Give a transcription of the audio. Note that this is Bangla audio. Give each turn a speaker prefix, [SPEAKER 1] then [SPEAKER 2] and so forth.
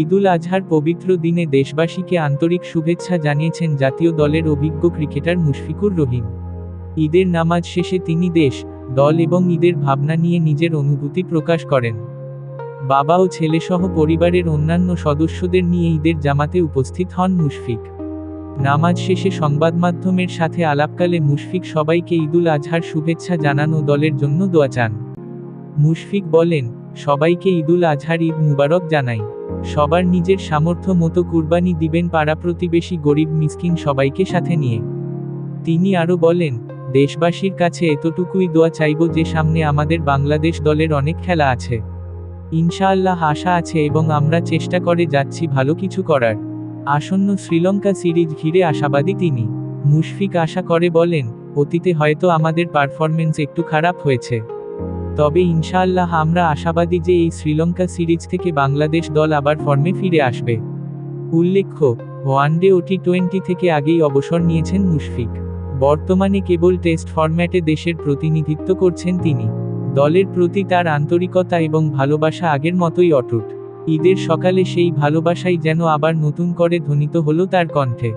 [SPEAKER 1] ঈদুল আজহার পবিত্র দিনে দেশবাসীকে আন্তরিক শুভেচ্ছা জানিয়েছেন জাতীয় দলের অভিজ্ঞ ক্রিকেটার মুশফিকুর রহিম। ঈদের নামাজ শেষে তিনি দেশ, দল এবং ঈদের ভাবনা নিয়ে নিজের অনুভূতি প্রকাশ করেন। বাবা ও ছেলেসহ পরিবারের অন্যান্য সদস্যদের নিয়ে ঈদের জামাতে উপস্থিত হন মুশফিক। নামাজ শেষে সংবাদমাধ্যমের সাথে আলাপকালে মুশফিক সবাইকে ঈদুল আজহার শুভেচ্ছা জানান ও দলের জন্য দোয়া চান। মুশফিক বলেন, সবাইকে ঈদুল আজহার ঈদ মুবারক জানাই। সবার নিজের সামর্থ্য মতো কুরবানি দিবেন পাড়া প্রতিবেশী গরিব মিসকিন সবাইকে সাথে নিয়ে। তিনি আরও বলেন, দেশবাসীর কাছে এতটুকুই দোয়া চাইব যে সামনে আমাদের বাংলাদেশ দলের অনেক খেলা আছে। ইনশাআল্লাহ আশা আছে এবং আমরা চেষ্টা করে যাচ্ছি ভালো কিছু করার। আসন্ন শ্রীলঙ্কা সিরিজ ঘিরে আশাবাদী তিনি। মুশফিক আশা করে বলেন, অতীতে হয়তো আমাদের পারফরমেন্স একটু খারাপ হয়েছে। তবে ইনশাআল্লাহ আমরা আশাবাদী যে এই শ্রীলঙ্কা সিরিজ থেকে বাংলাদেশ দল আবার ফর্মে ফিরে আসবে। উল্লেখ্য, ওয়ানডে ও টি টোয়েন্টি থেকে আগেই অবসর নিয়েছেন মুশফিক। বর্তমানে কেবল টেস্ট ফরম্যাটে দেশের প্রতিনিধিত্ব করছেন তিনি। দলের প্রতি তার আন্তরিকতা এবং ভালোবাসা আগের মতোই অটুট। ঈদের সকালে সেই ভালোবাসাই যেন আবার নতুন করে ধ্বনিত হলো তার কণ্ঠে।